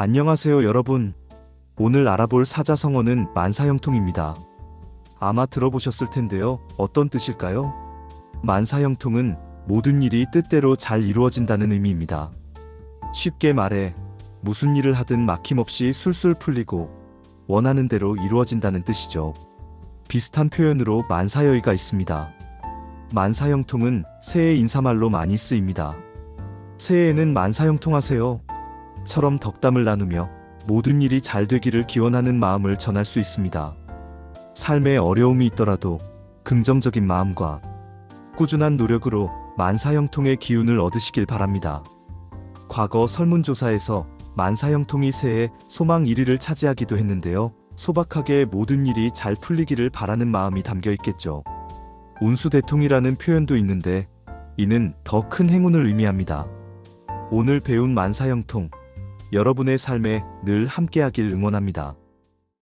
안녕하세요, 여러분. 오늘 알아볼 사자성어는 만사형통입니다. 아마 들어보셨을 텐데요. 어떤 뜻일까요? 만사형통은 모든 일이 뜻대로 잘 이루어진다는 의미입니다. 쉽게 말해, 무슨 일을 하든 막힘없이 술술 풀리고 원하는 대로 이루어진다는 뜻이죠. 비슷한 표현으로 만사여의가 있습니다. 만사형통은 새해 인사말로 많이 쓰입니다. 새해에는 만사형통하세요. 처럼 덕담을 나누며 모든 일이 잘 되기를 기원하는 마음을 전할 수 있습니다. 삶에 어려움이 있더라도 긍정적인 마음과 꾸준한 노력으로 만사형통의 기운을 얻으시길 바랍니다. 과거 설문조사에서 만사형통이 새해 소망 1위를 차지하기도 했는데요. 소박하게 모든 일이 잘 풀리기를 바라는 마음이 담겨 있겠죠. 운수대통이라는 표현도 있는데 이는 더 큰 행운을 의미합니다. 오늘 배운 만사형통, 여러분의 삶에 늘 함께하길 응원합니다.